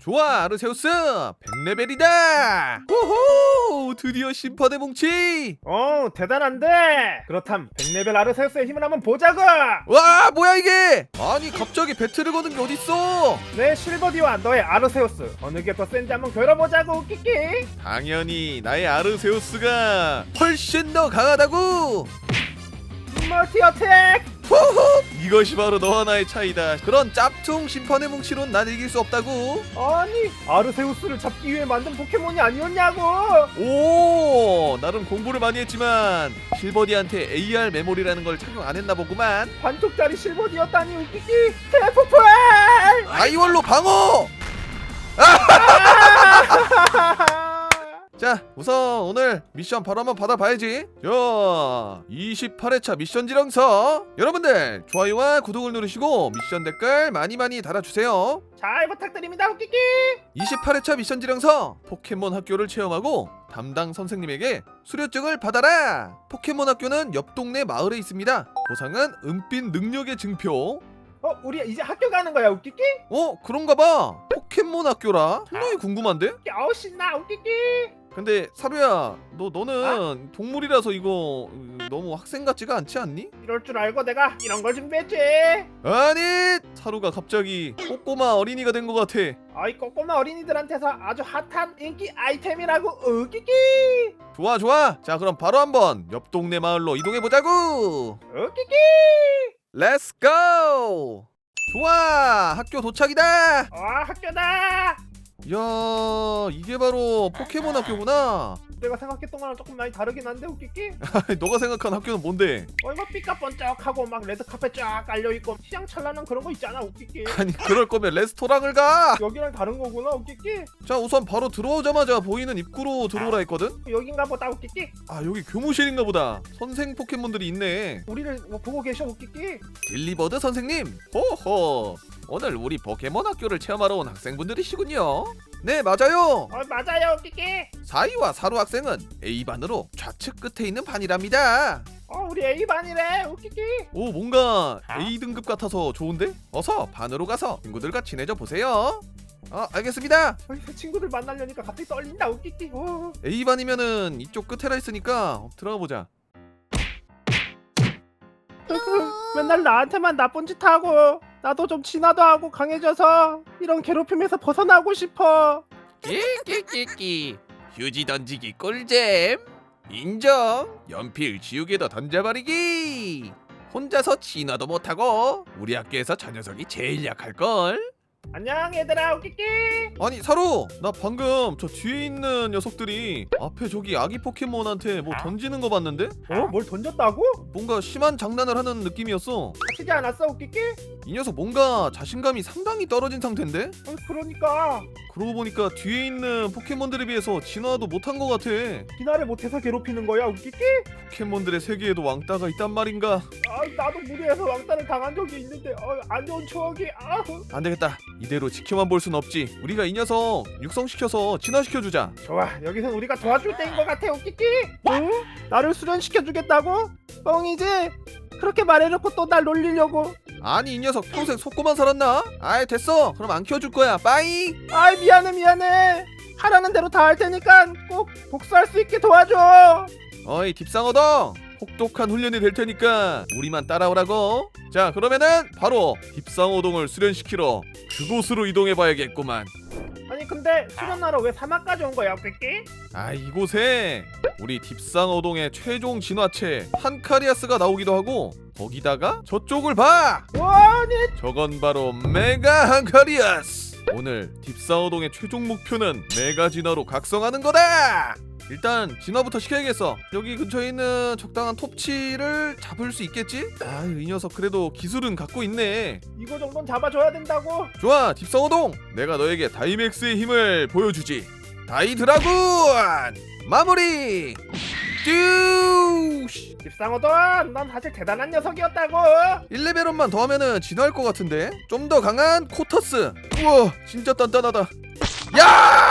좋아 아르세우스. 100레벨이다. 호호 드디어 심판의 뭉치. 어 대단한데. 그렇담 100레벨 아르세우스의 힘을 한번 보자고. 와 뭐야 이게? 아니 갑자기 배틀을 거는 게 어딨어? 내 실버디와 너의 아르세우스. 어느 게 더 센지 한번 겨뤄보자고 웃기기 당연히 나의 아르세우스가 훨씬 더 강하다고. 멀티 어택 호호 이것이 바로 너와 나의 차이다. 그런 짭퉁 심판의 뭉치론 난 이길 수 없다고. 아니 아르세우스를 잡기 위해 만든 포켓몬이 아니었냐고! 오 나름 공부를 많이 했지만 실버디한테 AR 메모리라는 걸 착용 안 했나 보구만. 반쪽짜리 실버디였다니 웃기기! 대폭발 아이월로 방어 자 우선 오늘 미션 바로 한번 받아봐야지. 자 28회차 미션 지령서. 여러분들 좋아요와 구독을 누르시고 미션 댓글 많이 많이 달아주세요. 잘 부탁드립니다 웃기기 28회차 미션 지령서 포켓몬 학교를 체험하고 담당 선생님에게 수료증을 받아라! 포켓몬 학교는 옆 동네 마을에 있습니다. 보상은 은빛 능력의 증표. 어 우리 이제 학교 가는 거야 웃기기 어 그런가 봐. 포켓몬 학교라? 상당히 궁금한데? 어우 신나 웃기기 근데 사루야 너 너는 동물이라서 이거 음, 너무 학생 같지가 않지 않니? 이럴 줄 알고 내가 이런 걸 준비했지. 아니 사루가 갑자기 꼬꼬마 어린이가 된 것 같아. 어이 꼬꼬마 어린이들한테서 아주 핫한 인기 아이템이라고 웃기기. 좋아 좋아. 자 그럼 바로 한번 옆 동네 마을로 이동해 보자고. 웃기기. 렛츠 고 좋아 학교 도착이다. 와 학교다. 이 야 이게 바로 포켓몬 학교구나. 내가 생각했던 거랑 조금 많이 다르긴 한데 웃기기 너가 생각한 학교는 뭔데? 어 이거 삐까번쩍하고 막 레드 카펫 쫙 깔려있고 시장찬란한 그런 거 있잖아 웃기기 아니 그럴 거면 레스토랑을 가! 여기랑 다른 거구나 웃기기 자 우선 바로 들어오자마자 보이는 입구로 들어오라 했거든? 여긴가 보다 웃기기 아 여기 교무실인가 보다. 선생 포켓몬들이 있네. 우리를 뭐 보고 계셔 웃기기 딜리버드 선생님? 호호 오늘 우리 포켓몬 학교를 체험하러 온 학생분들이시군요. 네 맞아요. 어 맞아요 웃기기 사이와 사루 학생은 A반으로 좌측 끝에 있는 반이랍니다. 어 우리 A반이래 웃기기 오 뭔가 A등급 같아서 좋은데? 어서 반으로 가서 친구들과 친해져 보세요. 아 알겠습니다. 어이 새 친구들 만나려니까 갑자기 떨린다 웃기기 어. A반이면은 이쪽 끝에라 했으니까 들어가 보자. 그, 맨날 나한테만 나쁜 짓 하고 나도 좀 진화도 하고 강해져서 이런 괴롭힘에서 벗어나고 싶어. 끼끼끼끼. 휴지 던지기 꿀잼. 인정. 연필 지우개도 던져버리기. 혼자서 진화도 못하고 우리 학교에서 저 녀석이 제일 약할걸 안녕 얘들아. 웃기기 아니 사루 나 방금 저 뒤에 있는 녀석들이 앞에 저기 아기 포켓몬한테 뭐 던지는 거 봤는데? 어? 뭘 던졌다고? 뭔가 심한 장난을 하는 느낌이었어. 다치지 않았어 웃기기? 이 녀석 뭔가 자신감이 상당히 떨어진 상태인데? 어, 그러니까. 그러고 보니까 뒤에 있는 포켓몬들에 비해서 진화도 못한 것 같아. 진화를 못해서 괴롭히는 거야 웃기기? 포켓몬들의 세계에도 왕따가 있단 말인가? 아 나도 무리해서 왕따를 당한 적이 있는데 어, 안 좋은 추억이. 아안 되겠다 이대로 지켜만 볼 순 없지. 우리가 이 녀석 육성시켜서 진화시켜주자. 좋아 여기선 우리가 도와줄 때인 것 같아 웃기기 응? 나를 수련시켜주겠다고? 뻥이지? 그렇게 말해놓고 또 날 놀리려고. 아니 이 녀석 평생 속고만 살았나? 아이 됐어. 그럼 안 키워줄 거야. 빠이. 아이 미안해 미안해. 하라는 대로 다 할 테니까 꼭 복수할 수 있게 도와줘. 어이 딥상어덩 혹독한 훈련이 될 테니까 우리만 따라오라고. 자 그러면은 바로 딥상어동을 수련시키러 그곳으로 이동해 봐야겠구만. 아니 근데 수련하러 왜 사막까지 온 거야 웃기기? 아 이곳에 우리 딥상어동의 최종 진화체 한카리아스가 나오기도 하고 거기다가 저쪽을 봐! 아니? 저건 바로 메가 한카리아스! 오늘 딥상어동의 최종 목표는 메가 진화로 각성하는 거다 일단 진화부터 시켜야겠어. 여기 근처에 있는 적당한 톱치를 잡을 수 있겠지? 아이 녀석 그래도 기술은 갖고 있네. 이거 정도는 잡아줘야 된다고. 좋아 딥성어동. 내가 너에게 다이맥스의 힘을 보여주지. 다이 드라군! 마무리! 쭈 집상어돈 넌 사실 대단한 녀석이었다고. 1레벨업만 더 하면은 진화할 것 같은데? 좀 더 강한 코터스. 우와 진짜 단단하다. 야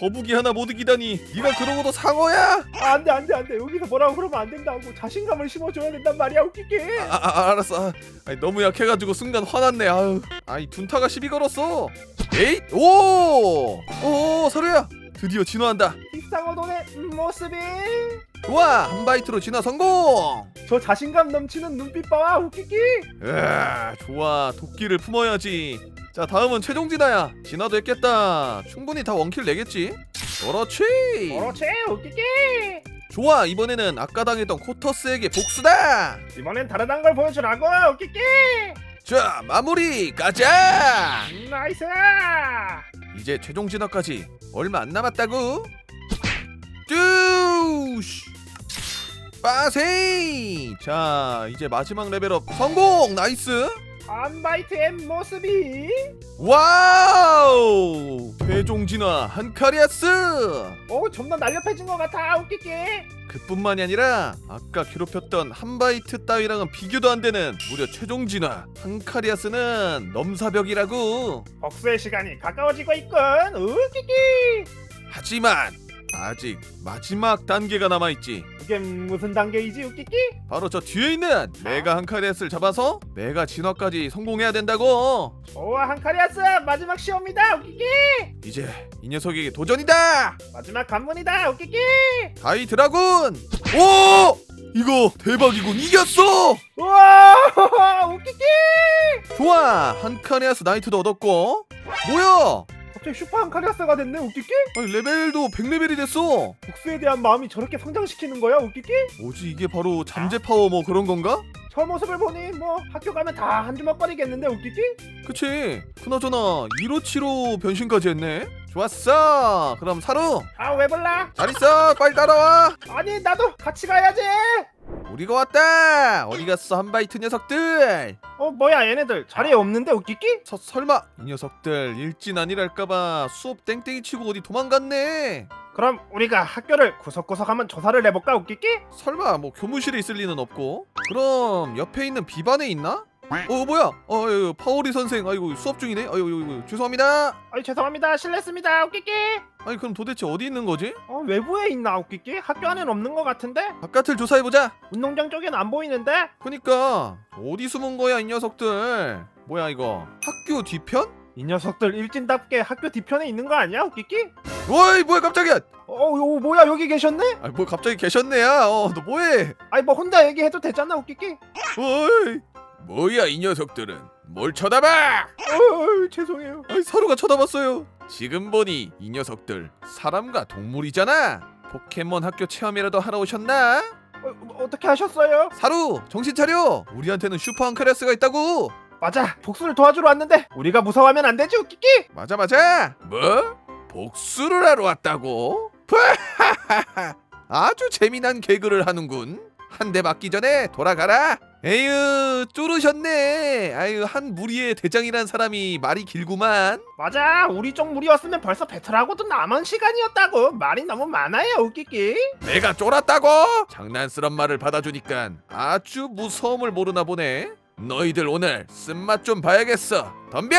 거북이 하나 못 이기다니. 네가 그러고도 상어야? 아, 안돼 안돼 안돼. 여기서 뭐라고 그러면 안 된다고. 자신감을 심어줘야 된단 말이야 웃기기 아, 아 알았어. 아, 아니, 너무 약해가지고 순간 화났네. 아유. 아이 둔타가 시비 걸었어. 에잇! 오! 오 서루야. 드디어 진화한다. 뒷상어 돈의 모습이. 좋아. 한 바이트로 진화 성공. 저 자신감 넘치는 눈빛 봐와 웃기기. 으아 좋아. 도끼를 품어야지 자 다음은 최종 진화야. 진화도 했겠다. 충분히 다 원킬 내겠지? 그렇지. 그렇지 웃기기 좋아 이번에는 아까 당했던 코터스에게 복수다. 이번엔 다르단 걸 보여주라고 웃기기 자 마무리 가자. 음, 나이스. 이제 최종 진화까지 얼마 안 남았다고? 뚜우쉬 빠세이. 자 이제 마지막 레벨업 성공. 나이스 안바이트의 모습이 와우! 최종 진화 한카리아스! 오좀더 날렵해진 것 같아 웃기기 그뿐만이 아니라 아까 괴롭혔던 한바이트 따위랑은 비교도 안 되는 무려 최종 진화 한카리아스는 넘사벽이라고. 복수의 시간이 가까워지고 있군 웃기기 하지만 아직 마지막 단계가 남아있지. 이게 무슨 단계이지 웃기기 바로 저 뒤에 있는 메가 한카리아스를 잡아서 메가 진화까지 성공해야 된다고. 좋아 한카리아스! 마지막 시험이다 웃기기 이제 이 녀석에게 도전이다! 마지막 관문이다 웃기기 다이 드라군! 오! 이거 대박이군 이겼어! 우와 웃기기 좋아 한카리아스 나이트도 얻었고. 뭐야 갑자기 슈퍼 한카리아스가 됐네 웃기기 아니 레벨도 100레벨이 됐어. 복수에 대한 마음이 저렇게 성장시키는 거야 웃기기 뭐지 이게 바로 잠재 파워 뭐 그런 건가? 저 모습을 보니 뭐 학교 가면 다 한 주먹거리겠는데 웃기기 그치. 그나저나 1호치로 변신까지 했네. 좋았어. 그럼 사루 아 왜 불러? 잘 있어. 빨리 따라와. 아니 나도 같이 가야지 우리가 왔다! 어디 갔어 한바이트 녀석들? 어 뭐야 얘네들. 자리에 없는데 웃기기? 서, 설마 이 녀석들 일진 아니랄까봐 수업 땡땡이 치고 어디 도망갔네? 그럼 우리가 학교를 구석구석 한번 조사를 해볼까 웃기기? 설마 뭐 교무실에 있을 리는 없고? 그럼 옆에 있는 비반에 있나? 어 뭐야? 어 아유, 파오리 선생. 아이고 수업 중이네? 아이고 아이고, 죄송합니다. 아이 죄송합니다. 실례했습니다. 웃기기 아니 그럼 도대체 어디 있는 거지? 어 외부에 있나 웃기기 학교 안엔 없는 것 같은데? 바깥을 조사해 보자. 운동장 쪽엔 안 보이는데? 그니까 어디 숨은 거야 이 녀석들? 뭐야 이거? 학교 뒤편? 이 녀석들 일진답게 학교 뒤편에 있는 거 아니야 웃기기 어이 뭐야 깜짝이야! 어, 어 뭐야 여기 계셨네? 아뭐 갑자기 계셨네야? 어너 뭐해? 아니 뭐 혼자 얘기해도 되잖아 웃기기 어이 뭐야 이 녀석들은? 뭘 쳐다봐? 어 죄송해요. 아이 서로가 쳐다봤어요. 지금 보니 이 녀석들 사람과 동물이잖아. 포켓몬 학교 체험이라도 하러 오셨나? 어, 뭐 어떻게 하셨어요? 사루 정신 차려. 우리한테는 슈퍼 한카레스가 있다고. 맞아. 복수를 도와주러 왔는데 우리가 무서워하면 안 되지 웃기기? 맞아 맞아. 뭐? 복수를 하러 왔다고? 아주 재미난 개그를 하는군. 한 대 맞기 전에 돌아가라 에휴 쫄으셨네 아유 한 무리의 대장이란 사람이 말이 길구만 맞아 우리 쪽 무리였으면 벌써 배틀하고도 남은 시간이었다고 말이 너무 많아요 웃기기 내가 쫄았다고? 장난스런 말을 받아주니까 아주 무서움을 모르나 보네 너희들 오늘 쓴맛 좀 봐야겠어 덤벼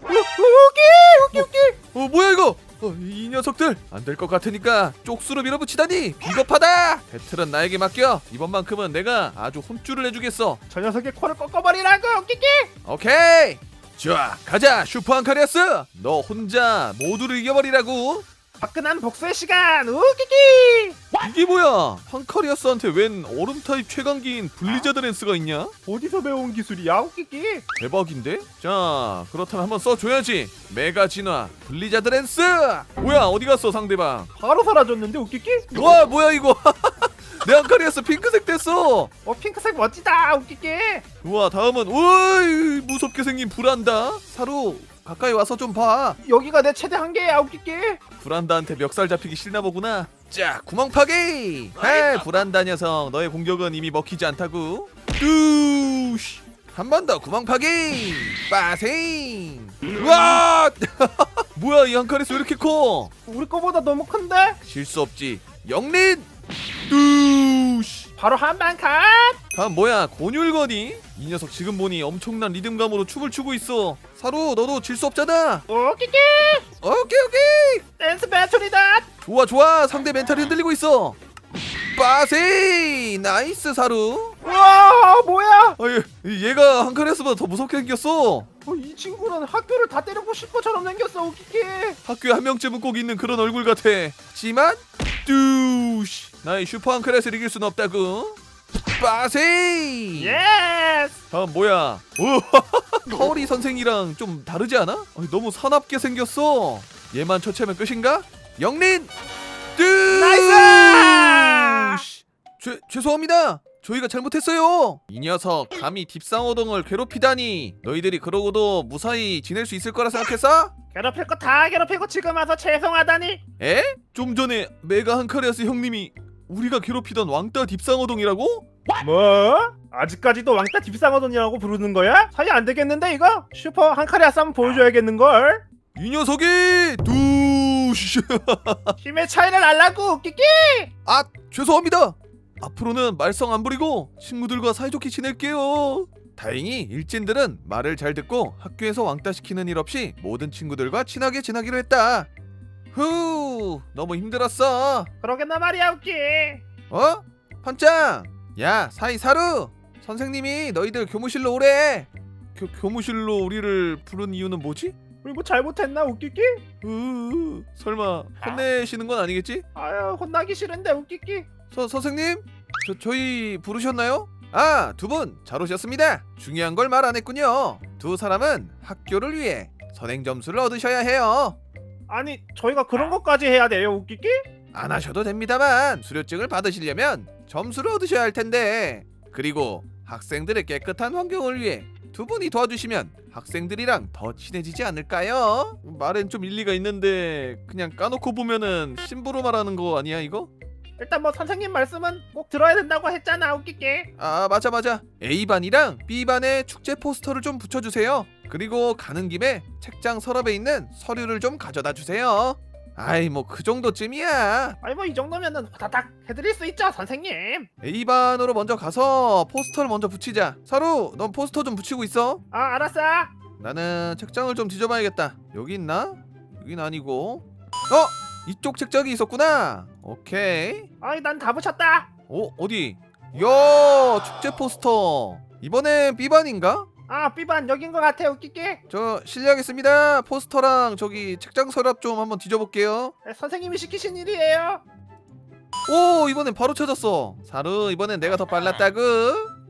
우, 우기 우기 우기 어 뭐야 이거 어, 이 녀석들 안 될 것 같으니까 쪽수로 밀어붙이다니 비겁하다! 배틀은 나에게 맡겨. 이번만큼은 내가 아주 혼쭐을 내주겠어. 저 녀석의 코를 꺾어버리라고 웃기기 오케이! 좋아 가자 슈퍼 한카리아스! 너 혼자 모두를 이겨버리라고 화끈한 복수의 시간 웃기기! 이게 뭐야? 한카리아스한테 웬 얼음 타입 최강기인 블리자드 랜스가 있냐? 어디서 배운 기술이야 웃기기? 대박인데? 자 그렇다면 한번 써줘야지. 메가 진화 블리자드 랜스! 뭐야 어디 갔어 상대방? 바로 사라졌는데 웃기기? 와 뭐야 이거? 내 한카리아스 핑크색 됐어! 어 핑크색 멋지다 웃기기! 우와 다음은 우이 무섭게 생긴 불안다? 사루 가까이 와서 좀 봐. 여기가 내 최대 한계야 웃기기? 불안다한테 멱살 잡히기 싫나 보구나. 자 구멍 파기 해 불안다 녀석. 너의 공격은 이미 먹히지 않다고. 뚜시 한 번 더 구멍 파기 빠생 우와 뭐야 이 한카리스 왜 이렇게 커? 우리 거보다 너무 큰데? 실수 없지. 영린! 뚜시 바로 한방 컷! 다음 뭐야 곤율거니 이 녀석 지금 보니 엄청난 리듬감으로 춤을 추고 있어. 사루 너도 질 수 없잖아. 오 끼끼 오케이 오케이. 댄스 배틀이다! 좋아 좋아. 상대 멘탈이 흔들리고 있어. 빠세이 나이스 사루. 우와 뭐야? 아, 얘, 얘가 한카레스보다 더 무섭게 생겼어. 어, 이 친구는 학교를 다 때리고 싶어처럼 생겼어 웃기기 학교에 한 명쯤은 꼭 있는 그런 얼굴 같아. 하지만 뚜시. 나의 슈퍼 한카레스를 이길 순 없다고 빠세이! 예스 다음 뭐야? 오 커리 선생이랑 좀 다르지 않아? 아니, 너무 사납게 생겼어. 얘만 처치하면 끝인가? 영린! 뚜! 나이스! 죄, 죄송합니다. 저희가 잘못했어요. 이 녀석 감히 딥상어동을 괴롭히다니. 너희들이 그러고도 무사히 지낼 수 있을 거라 생각했어? 괴롭힐 거 다 괴롭히고 지금 와서 죄송하다니. 에? 좀 전에 메가 한카레아스 형님이 우리가 괴롭히던 왕따 딥상어동이라고? 뭐? 아직까지도 왕따 딥상어돈이라고 부르는 거야? 사이 안 되겠는데 이거? 슈퍼 한카리아스 한번 보여줘야겠는걸? 이 녀석이 두시 힘의 차이를 알라고 웃기기 아 죄송합니다 앞으로는 말썽 안 부리고 친구들과 사이좋게 지낼게요 다행히 일진들은 말을 잘 듣고 학교에서 왕따 시키는 일 없이 모든 친구들과 친하게 지내기로 했다 후 너무 힘들었어 그러겠나 말이야 웃기 어? 판짱 야 사이사루 선생님이 너희들 교무실로 오래 교, 교무실로 우리를 부른 이유는 뭐지? 우리 뭐 잘못했나 웃기기? 으, 설마 혼내시는 건 아니겠지? 아유 혼나기 싫은데 웃기기 서, 선생님? 저, 저희 부르셨나요? 아, 두 분 잘 오셨습니다. 중요한 걸 말 안 했군요. 두 사람은 학교를 위해 선행 점수를 얻으셔야 해요. 아니 저희가 그런 것까지 해야 돼요 웃기기? 안 하셔도 됩니다만 수료증을 받으시려면 점수를 얻으셔야 할 텐데 그리고 학생들의 깨끗한 환경을 위해 두 분이 도와주시면 학생들이랑 더 친해지지 않을까요? 말엔 좀 일리가 있는데 그냥 까놓고 보면은 심부로 말하는 거 아니야 이거? 일단 뭐 선생님 말씀은 꼭 들어야 된다고 했잖아 웃기기 아 맞아 맞아 A반이랑 B반에 축제 포스터를 좀 붙여주세요 그리고 가는 김에 책장 서랍에 있는 서류를 좀 가져다 주세요. 아이 뭐 그 정도쯤이야. 아니 뭐 이 정도면은 다닥 해드릴 수 있죠 선생님. A반으로 먼저 가서 포스터를 먼저 붙이자. 사루 넌 포스터 좀 붙이고 있어. 아 알았어. 나는 책장을 좀 뒤져봐야겠다. 여기 있나? 여긴 아니고. 어? 이쪽 책장이 있었구나. 오케이. 아이 난 다 붙였다. 어? 어디? 야 축제 포스터. 이번엔 B반인가? 아 B반 여긴 것 같아 웃기기 저 실례하겠습니다. 포스터랑 저기 책장 서랍 좀 한번 뒤져볼게요. 네, 선생님이 시키신 일이에요 오 이번엔 바로 찾았어. 사루 이번엔 내가 더 빨랐다구.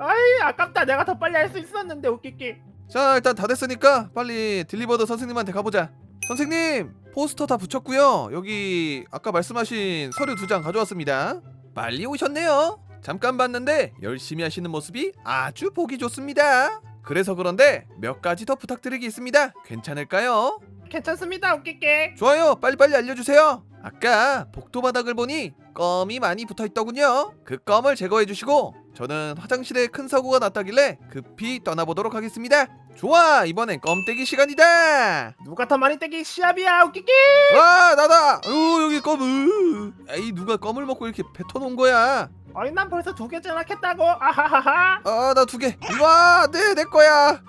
아이 아깝다 내가 더 빨리 할 수 있었는데 웃기기 자 일단 다 됐으니까 빨리 딜리버드 선생님한테 가보자. 선생님 포스터 다 붙였고요. 여기 아까 말씀하신 서류 두 장 가져왔습니다. 빨리 오셨네요. 잠깐 봤는데 열심히 하시는 모습이 아주 보기 좋습니다. 그래서 그런데 몇 가지 더 부탁드리기 있습니다. 괜찮을까요? 괜찮습니다 웃기기 좋아요 빨리빨리 알려주세요. 아까 복도 바닥을 보니 껌이 많이 붙어 있더군요. 그 껌을 제거해 주시고 저는 화장실에 큰 사고가 났다길래 급히 떠나보도록 하겠습니다. 좋아 이번엔 껌 떼기 시간이다. 누가 더 많이 떼기 시합이야 웃기기 와 나다. 어 여기 껌 으. 에이 누가 껌을 먹고 이렇게 뱉어 놓은 거야 아니 난 벌써 두 개째나 캤다고 아하하하 아 나 두개 이리와 네 내 거야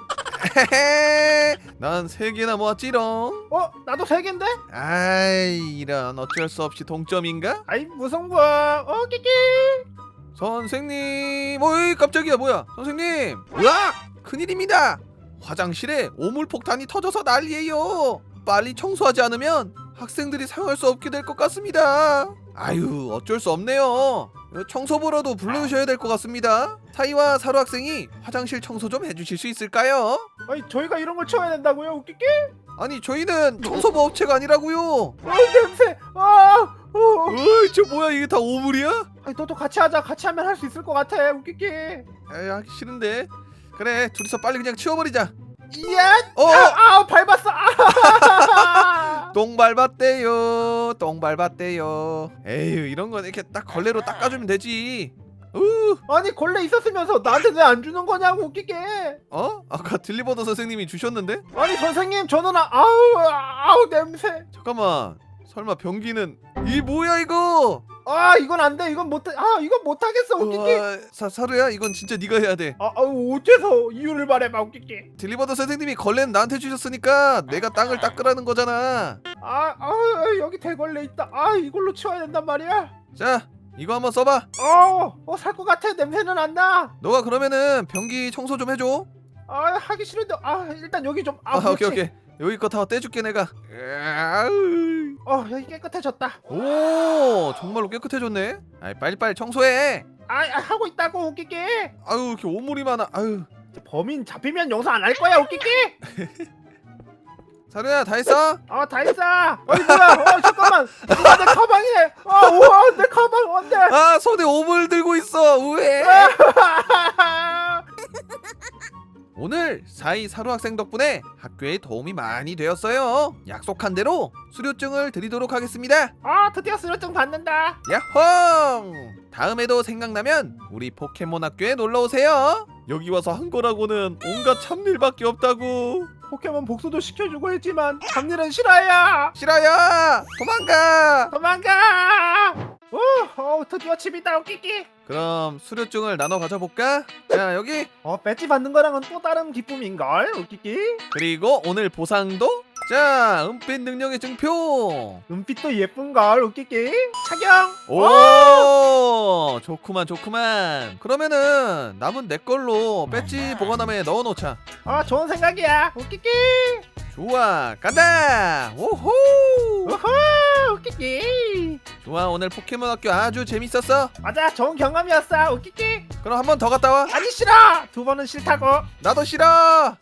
난 세 개나 모았지롱 어 나도 세 개인데 아이 이런 어쩔 수 없이 동점인가? 아이 무슨 거야 어 끼끼 선생님, 어이 깜짝이야 뭐야? 선생님, 으악! 큰일입니다. 화장실에 오물폭탄이 터져서 난리예요. 빨리 청소하지 않으면 학생들이 사용할 수 없게 될 것 같습니다. 아유, 어쩔 수 없네요. 청소부라도 불러주셔야 될 것 같습니다. 사이와 사루 학생이 화장실 청소 좀 해주실 수 있을까요? 아니 저희가 이런 걸 치워야 된다고요 웃기기 아니, 저희는 청소부 업체가 아니라고요. 어 냄새 아 어. 어이, 저 뭐야 이게 다 오물이야? 아니 너도 같이 하자 같이 하면 할 수 있을 것 같아 웃기기 에이, 하기 싫은데. 그래, 둘이서 빨리 그냥 치워버리자. 이야 어! 아, 아 밟았어 아 똥 밟았대요. 똥 밟았대요. 에휴 이런 건 이렇게 딱 걸레로 닦아주면 되지. 우, 아니 걸레 있었으면서 나한테 왜 안 주는 거냐고 웃기게 어? 아까 딜리버더 선생님이 주셨는데? 아니 선생님 저는 아, 아우 아우 냄새 잠깐만. 설마 변기는 이 뭐야 이거? 아 이건 안 돼. 이건 못해 아 이건 못 하겠어 웃기기. 우와, 사, 사루야 이건 진짜 네가 해야 돼. 아, 아 어째서 이유를 말해봐 웃기기. 딜리버드 선생님이 걸레는 나한테 주셨으니까 내가 땅을 닦으라는 거잖아. 아, 아 여기 대걸레 있다. 아 이걸로 치워야 된단 말이야? 자 이거 한번 써봐. 어어살 것 같아. 냄새는 안 나. 너가 그러면은 변기 청소 좀 해줘. 아 하기 싫은데. 아 일단 여기 좀 아 아, 오케이 오케이. 여기 거 다 떼줄게 내가. 으아으. 어 여기 깨끗해졌다. 오 정말로 깨끗해졌네? 아이 빨리빨리 청소해. 아, 아 하고 있다고 웃기기 아유 이렇게 오물이 많아. 아유. 범인 잡히면 용서 안 할 거야 웃기기 사루야 다 했어? 아다 했어. 어이 뭐야? 어 잠깐만. 내 가방이 아 우와 내 가방 안돼 아 손에 오물 들고 있어. 우에 오늘 사이 사루 학생 덕분에 학교에 도움이 많이 되었어요. 약속한 대로 수료증을 드리도록 하겠습니다. 아 드디어 수료증 받는다. 야홍! 다음에도 생각나면 우리 포켓몬 학교에 놀러 오세요. 여기 와서 한 거라고는 온갖 참일밖에 없다고. 포켓몬 복수도 시켜주고 했지만 잡일은 싫어요. 싫어요! 도망가! 도망가 오, 어 드디어 집이다 웃기기. 그럼 수료증을 나눠 가져볼까? 자 여기. 어 배지 받는 거랑은 또 다른 기쁨인 걸 웃기기? 그리고 오늘 보상도? 자 은빛 능력의 증표. 눈빛도 예쁜 걸 웃기기? 착용! 오 좋구만 좋구만. 그러면은 남은 내 걸로 배지 보관함에 넣어놓자. 아 좋은 생각이야 웃기기! 좋아 간다 오호! 우후 웃기기 좋아 오늘 포켓몬 학교 아주 재밌었어. 맞아 좋은 경험이었어. 웃기기. 그럼 한 번 더 갔다 와. 아니 싫어. 두 번은 싫다고. 나도 싫어